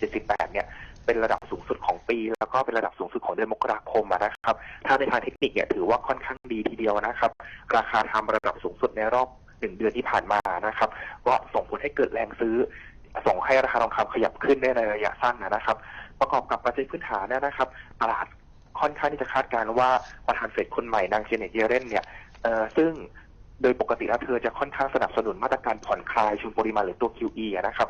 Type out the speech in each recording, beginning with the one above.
78 เนี่ย เป็นระดับสูงสุดของปี แล้วก็เป็นระดับสูงสุดของเดือนมกราคมนะครับ ถ้าในทางเทคนิคเนี่ยถือว่าค่อนข้างดีทีเดียวนะครับ ราคาทำระดับสูงสุดในรอบหนึ่งเดือนที่ผ่านมานะครับ ก็ส่งผลให้เกิดแรงซื้อ ส่งให้ราคาทองคำขยับขึ้นได้ในระยะสั้นนะครับ ประกอบกับปัจจัยพื้นฐานเนยนะครับตลาดค่อนข้างที่จะคาดการณ์ว่าประธานเฟดคนใหม่นางเจเน็ตเยเรนเนี่ยซึ่งโดยปกติแล้วเธอจะค่อนข้างสนับสนุนมาตรการผ่อนคลายเชุงปริมาณหรือตัว QE นะครับ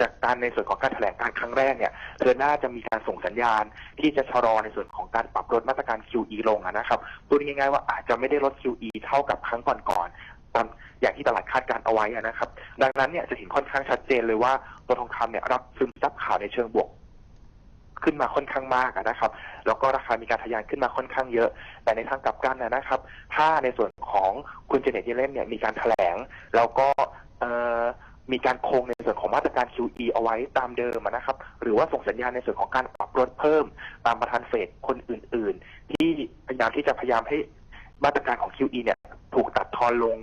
จากการในส่วนของการแถลงการครั้งแรกเนี่ยเธอน่าจะมีการส่งสัญญาณ ที่จะชะลอในส่วนของการปรับลดมาตรการ QE ลงะนะครับพูดง่ายๆว่าอาจจะไม่ได้ลด QE เท่ากับครั้งก่อนๆตามอย่างที่ตลาดคาดการเอาไว้นะครับ ดังนั้นเนี่ยจะเห็นค่อนข้างชัดเจนเลยว่าตัวทองคำเนี่ยรับซึมซับข่าวในเชิงบวกขึ้นมาค่อนข้างมากนะครับ แล้วก็ราคามีการทะยานขึ้นมาค่อนข้างเยอะ แต่ในทางกลับกันนะครับ ถ้าในส่วนของคุณเจเน็ตเยเลนเนี่ยมีการแถลง แล้วก็เมีการคงในส่วนของมาตรการ QE เอาไว้ตามเดิมนะครับ หรือว่าส่งสัญญาณในส่วนของการปรับลดเพิ่ม ตามประธานเฟดคนอื่น ๆ ที่พยายามที่จะพยายามให้มาตรการของ QE เนี่ยถูกตัดทอนลง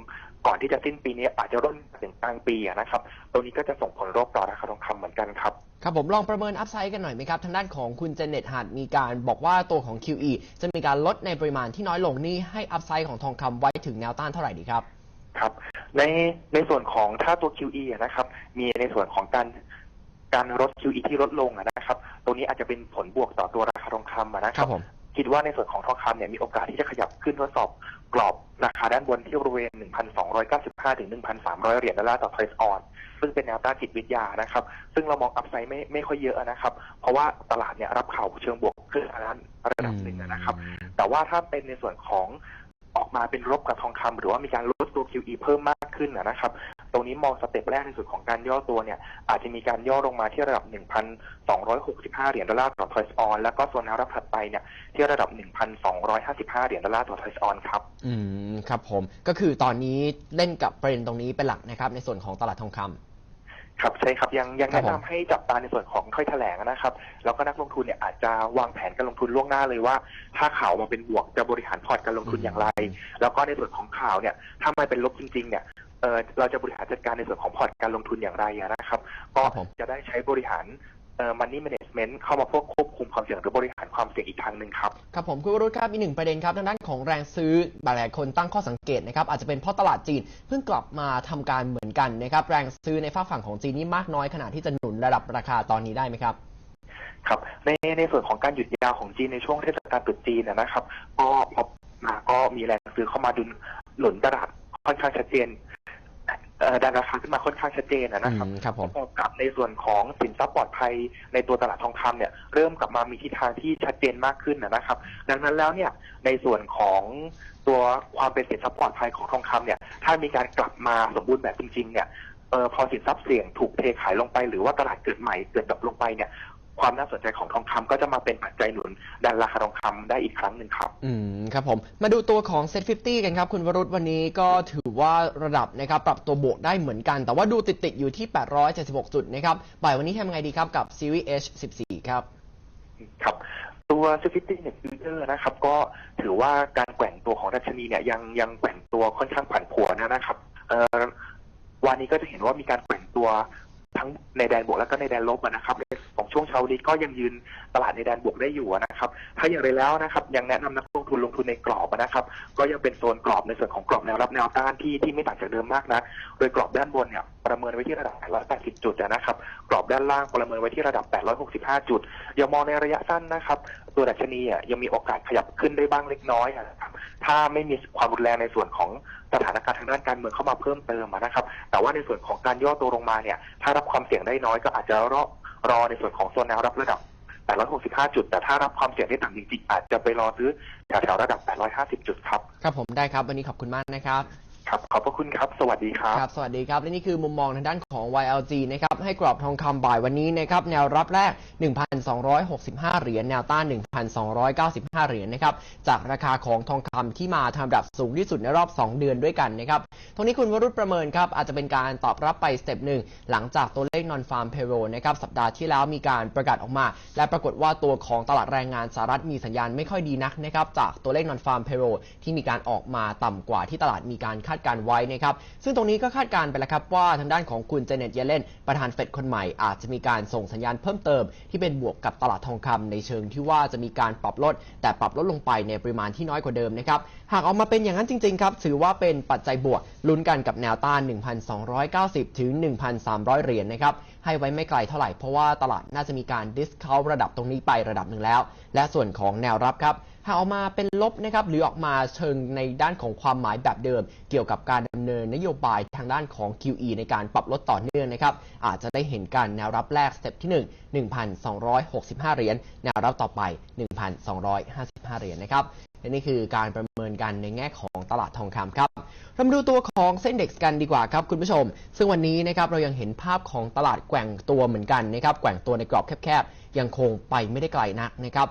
ก่อนที่จะสิ้นปีนี้อาจจะร่นถึงกลางปีนะครับ ตรงนี้ก็จะส่งผลรบต่อราคาทองคำเหมือนกันครับ ครับผมลองประเมินอัพไซด์กันหน่อยไหมครับ ทางด้านของคุณเจเน็ตหากมีการบอกว่าตัวของ QE จะมีการลดในปริมาณที่น้อยลงนี่ให้อัพไซด์ของทองคำไว้ถึงแนวต้านเท่าไหร่ดีครับ ครับ ในในส่วนของถ้าตัว QE อะนะครับ มีในส่วนของการการลด QE ที่ลดลงอะนะครับ ตรงนี้อาจจะเป็นผลบวกต่อตัวราคาทองคำอะนะคครัรับบผมคิดว่าในส่วนของทองคำเนี่ยมีโอกาสที่จะขยับขึ้นทดสอบกรอบราคาด้านบนที่บริเวณ 1,295 ถึง 1,300 เหรียญดอลลาร์ต่อ price on ซึ่งเป็นแนวต้านจิตวิทยานะครับ ซึ่งเรามองอัพไซด์ไม่ไม่ค่อยเยอะนะครับ เพราะว่าตลาดเนี่ยรับข่าวเชิงบวกขึ้นระดับหนึ่งนะครับ แต่ว่าถ้าเป็นในส่วนของ ออกมาเป็นลบกับทองคำหรือว่ามีการลดตัว QE เพิ่มมากขึ้นนะครับ ตรงนี้มองสเต็ปแรกในส่วนของการย่อตัวเนี่ยอาจจะมีการย่อลงมาที่ระดับ 1,265 เหรียญดอลลาร์ต่อ price on แล้วก็ส่วนแนวรับถัดไปเนี่ยที่ระดับ 1,255 เหรียญดอลลาร์ต่อ price on ครับ อืมครับผมก็คือตอนนี้เล่นกับประเด็นตรงนี้เป็นหลักนะครับในส่วนของตลาดทองคำ ครับใช่ครับยังยังครับแนะผม นำให้จับตาในส่วนของค่อยแถลงนะครับ แล้วก็นักลงทุนเนี่ยอาจจะวางแผนการลงทุนล่วงหน้าเลยว่า ถ้าข่าวมาเป็นบวกจะบริหารพอร์ตการลงทุนอย่างไร แล้วก็ในส่วนของข่าวเนี่ยถ้าไม่เป็นลบจริงๆเนี่ยเออเราจะบริหารจัดการในส่วนของพอร์ตการลงทุนอย่างไรอะนะครับ ก็ครับผม จะได้ใช้บริหาร เอ่อ money management เข้ามาพวกควบคุมความเสี่ยงหรือบริหารความเสี่ยงอีกทางหนึ่งครับ ครับผมคุณวรุษครับมีหนึ่งประเด็นครับทางด้านของแรงซื้อหลายๆคนตั้งข้อสังเกตนะครับอาจจะเป็นเพราะตลาดจีนเพิ่งกลับมาทำการเหมือนกันนะครับแรงซื้อในฝากฝั่งของจีนนี่มากน้อยขนาดที่จะหนุนระดับราคาตอนนี้ได้ไหมครับครับในในส่วนของการหยุดยาวของจีนในช่วงเทศกาลตรุษจีนนะนะครับ ก็พอมาก็มีแรงซื้อเข้ามาดุลหนุนตลาดค่อนข้างชัดเจนเอ่อ ดันราคาขึ้นมาค่อนข้างชัดเจนนะนะครับอืมครับผมประกอบกับในส่วนของสินทรัพย์ปลอดภัยในตัวตลาดทองคำเนี่ยเริ่มกลับมามีทิศทางที่ชัดเจนมากขึ้นนะนะครับ ดังนั้นแล้วเนี่ยในส่วนของตัวความเป็นสินทรัพย์ปลอดภัยของทองคำเนี่ยถ้ามีการกลับมาสมบูรณ์แบบจริงๆเนี่ยเออพอสินทรัพย์เสี่ยงถูกเทขายลงไปหรือว่าตลาดเกิดใหม่เกิดดรอปลงไปเนี่ย ความน่าสนใจของทองคำก็จะมาเป็นปัจจัยหนุนดันราคาทองคำได้อีกครั้งหนึ่งครับ อืมครับผม มาดูตัวของ Set 50กันครับ คุณวรุษวันนี้ก็ถือว่าระดับนะครับปรับตัวบวกได้เหมือนกัน แต่ว่าดูติดๆอยู่ที่ 876 จุดนะครับบ่ายวันนี้ทำยังไงดีครับกับ Series H 14 ครับ ครับตัว s w i f t y เนี่ยฟิวเจอร์นะครับ ก็ถือว่าการแกว่งตัวของดัชนีเนี่ยยังยังแกว่งตัวค่อนข้างผันผวนนะครับเอ่อวันนี้ก็จะเห็นว่ามีการแกว่งตัวทั้งในแดนบวกแล้วก็ในแดนลบอะนะครับใน ของช่วงเช้านี้ก็ยังยืนตลาดในแดนบวกได้อยู่นะครับ ถ้าอย่างไรแล้วนะครับยังแนะนำนักลงทุนลงทุนในกรอบนะครับ ก็ยังเป็นโซนกรอบในส่วนของกรอบแนวรับแนวต้านที่ที่ไม่ต่างจากเดิมมากนะโดยกรอบด้านบนเนี่ยประเมินไว้ที่ระดับ 880 จุดนะครับ กรอบด้านล่างประเมินไว้ที่ระดับ 865 จุดอย่ามองในระยะสั้นนะครับ ตัวดัชนีอะยังมีโอกาสขยับขึ้นได้บ้างเล็กน้อยนะครับถ้าไม่มีความรุนแรงในส่วนของสถานการณ์ทางด้านการเมืองเข้ามาเพิ่มเติมนะครับ แต่ว่าในส่วนของการย่อตัวลงมาเนี่ย ถ้ารับความเสี่ยงได้น้อยก็อาจจะรอ รอในส่วนของโซนแนวรับระดับ 865 จุด แต่ถ้ารับความเสี่ยงได้ต่ำจริงๆอาจจะไปรอซื้อแถวๆระดับ 850 จุดครับ ครับผมได้ครับ วันนี้ขอบคุณมากนะครับ ครับขอบพระคุณครับสวัสดีครับ ครับ สวัสดีครับ และนี่คือมุมมองทางด้านของ YLG นะครับ ให้กรอบทองคำบ่ายวันนี้นะครับ แนวรับแรก 1,265 เหรียญ แนวต้าน 1,295 เหรียญนะครับ จากราคาของทองคำที่มาทำดับสูงที่สุดในรอบ 2 เดือนด้วยกันนะครับ ตรงนี้คุณวรุษประเมินครับ อาจจะเป็นการตอบรับไปสเต็ปหนึ่งหลังจากตัวเลข non farm payroll นะครับ สัปดาห์ที่แล้วมีการประกาศออกมา และปรากฏว่าตัวของตลาดแรงงานสหรัฐมีสัญญาณไม่ค่อยดีนักนะครับ จากตัวเลข non farm payroll ที่มีการออกมาต่ำกว่าที่ตลาดมีการคาดดการไว้นะครับ ซึ่งตรงนี้ก็คาดการณ์ไปแล้วครับว่าทางด้านของคุณเจเน็ตเยเลนประธานเฟดคนใหม่อาจจะมีการส่งสัญญาณเพิ่มเติม ที่เป็นบวกกับตลาดทองคำในเชิงที่ว่าจะมีการปรับลด แต่ปรับลดลงไปในปริมาณที่น้อยกว่าเดิมนะครับ หากออกมาเป็นอย่างนั้นจริงๆครับถือว่าเป็นปัจจัยบวกลุ้นกันกับแนวต้าน 1,290 ถึง 1,300 เหรียญนะครับ ให้ไว้ไม่ไกลเท่าไหร่ เพราะว่าตลาดน่าจะมีการดิสคาวระดับตรงนี้ไประดับหนึ่งแล้ว และส่วนของแนวรับครับหากออกมาเป็นลบนะครับหรือออกมาเชิงในด้านของความหมายแบบเดิม เกี่ยวกับการดำเนินนโยบายทางด้านของ QE ในการปรับลดต่อเนื่องนะครับอาจจะได้เห็นการแนวรับแรกสเต็ปที่ 1 1,265 เหรียญแนวรับต่อไป 1,255 เหรียญนะครับและนี่คือการประเมินกันในแง่ของตลาดทองคำครับ เรามาดูตัวของเส้นเด็กกันดีกว่าครับคุณผู้ชม ซึ่งวันนี้นะครับเรายังเห็นภาพของตลาดแกว่งตัวเหมือนกันนะครับแกว่งตัวในกรอบแคบๆ ยังคงไปไม่ได้ไกลนักนะครับ